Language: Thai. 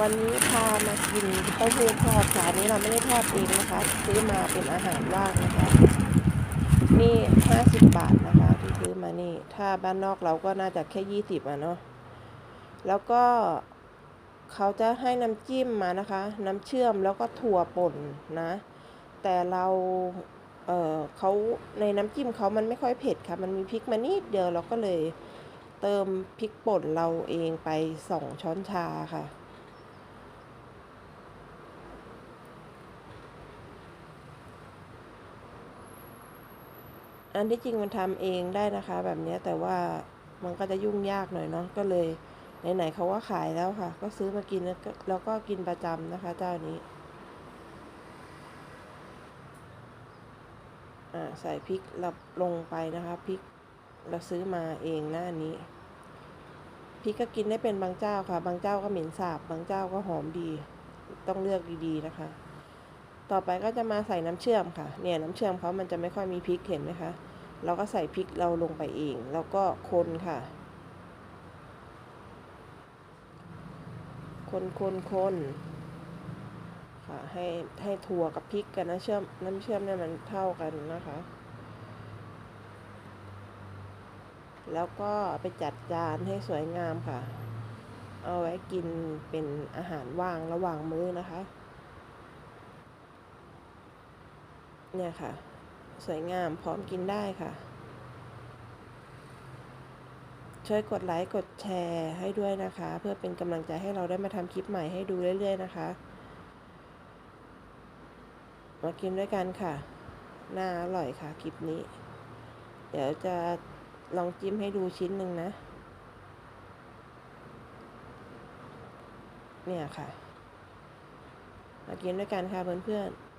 วันนี้พามากินเต้าหู้ทอดค่ะอันนี้เราไม่ได้ทอดเองนะคะ ซื้อมาเป็นอาหารว่างนะคะ นี่ห้าสิบบาทนะคะที่ซื้อมานี่ ถ้าบ้านนอกเราก็น่าจะแค่ยี่สิบอะเนาะแล้วก็เขาจะให้น้ำจิ้มมานะคะ น้ำเชื่อมแล้วก็ถั่วป่นนะ แต่เราเออเขาในน้ำจิ้มเขามันไม่ค่อยเผ็ดค่ะ มันมีพริกมานิดเดียวเราก็เลยเติมพริกป่นเราเองไปสองช้อนชาค่ะ อันที่จริงมันทำเองได้นะคะ แบบนี้แต่ว่ามันก็จะยุ่งยากหน่อยเนาะก็เลยไหนๆเขาว่าขายแล้วค่ะ ก็ซื้อมากินแล้วก็ก็กินประจำนะคะ เจ้านี้อ่าใส่พริกเราลงไปนะคะพริกเราซื้อมาเองนะอันนี้พริกก็กินได้เป็นบางเจ้าค่ะ บางเจ้าก็เหม็นสาบบางเจ้าก็หอมดี ต้องเลือกดีๆนะคะ ต่อไปก็จะมาใส่น้ำเชื่อมค่ะ เนี่ยน้ำเชื่อมเขามันจะไม่ค่อยมีพริกเห็นไหมคะ เราก็ใส่พริกเราลงไปเอง แล้วก็คนค่ะ คนคนคนค่ะ ให้ให้ถั่วกับพริกกับน้ำเชื่อมน้ำเชื่อมเนี่ยมันเท่ากันนะคะ แล้วก็ไปจัดจานให้สวยงามค่ะ เอาไว้กินเป็นอาหารว่างระหว่างมื้อนะคะ เนี่ยค่ะ สวยงามพร้อมกินได้ค่ะ ช่วยกดไลค์กดแชร์ให้ด้วยนะคะ เพื่อเป็นกำลังใจให้เราได้มาทำคลิปใหม่ให้ดูเรื่อย ๆ นะคะ มากินด้วยกันค่ะน่าอร่อยค่ะคลิปนี้ เดี๋ยวจะลองจิ้มให้ดูชิ้นหนึ่งนะ เนี่ยค่ะ มากินด้วยกันค่ะเพื่อนๆ